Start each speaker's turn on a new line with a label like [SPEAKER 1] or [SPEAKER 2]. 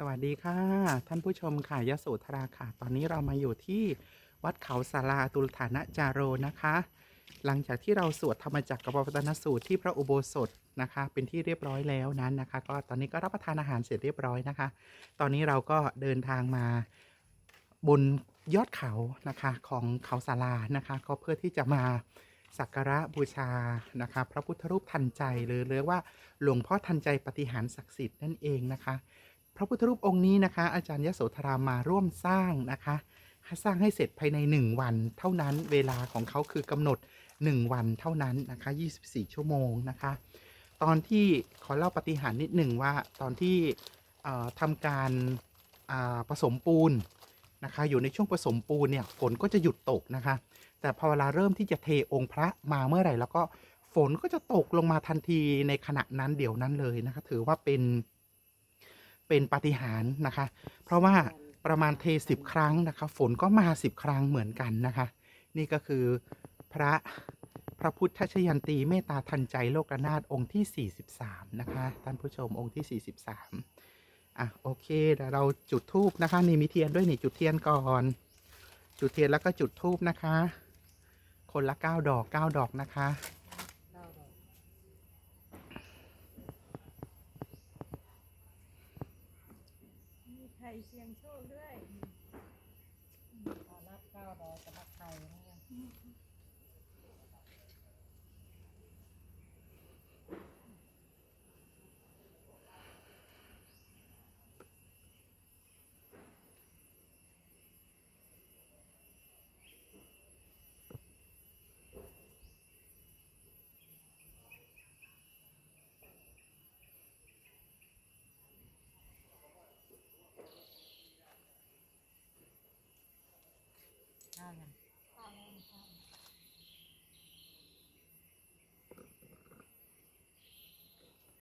[SPEAKER 1] สวัสดีค่ะ ท่านผู้ชมค่ะยโสธราค่ะ ตอนนี้เรามาอยู่ที่วัดเขาสาราตุลฐานะจาโรนะคะ หลังจากที่เราสวดธรรมจักรกับปวัตนสูตรที่พระอุโบสถนะคะ เป็นที่เรียบร้อยแล้วนั้นนะคะ ก็ตอนนี้ก็รับประทานอาหารเสร็จเรียบร้อยนะคะ ตอนนี้เราก็เดินทางมาบนยอดเขานะคะของเขาสารานะคะ ก็เพื่อที่จะมาสักการะบูชานะคะพระพุทธรูปทันใจหรือเรียกว่าหลวงพ่อทันใจปฏิหารศักดิ์สิทธิ์นั่นเองนะคะ พระพุทธรูปองค์นี้นะคะ อาจารย์ยโสธรามาร่วมสร้างนะคะสร้างให้เสร็จภายใน 1 วัน เท่านั้นเวลาของเขาคือกำหนด 1 วันเท่านั้นนะคะ 24 ชั่วโมงนะคะ ตอนที่ขอเล่าปฏิหารนิดหนึ่งว่าตอนที่เอ่อทำการาผสมปูนนะคะ อยู่ในช่วงผสมปูนเนี่ยฝนก็จะหยุดตกนะคะ แต่พอเวลาเริ่มที่จะเทองค์พระมาเมื่อไหร่ แล้วก็ฝนก็จะตกลงมาทันทีในขณะนั้นเดี๋ยวนั้นเลยนะคะ ถือว่าเป็น เป็นปาฏิหาริย์นะคะ เพราะว่าประมาณเทสิบครั้งนะคะ ฝนก็มาสิบครั้งเหมือนกันนะคะ นี่ก็คือพระพระพุทธชยันตีเมตตาทันใจโลกนาถองค์ที่ 43 นะคะท่านผู้ชมองค์ที่ 43 อะโอเคเดี๋ยวเราจุดทูบนะคะนี่มีเทียนด้วยนี่จุดเทียนก่อน จุดเทียนแล้วก็จุดทูบนะคะ คนละ 9 ดอก 9 ดอกนะคะ
[SPEAKER 2] ไข่เสียงโชคด้วย
[SPEAKER 3] ขอนับเก้าดอกจะนับไข่นี่ ข้าวยัง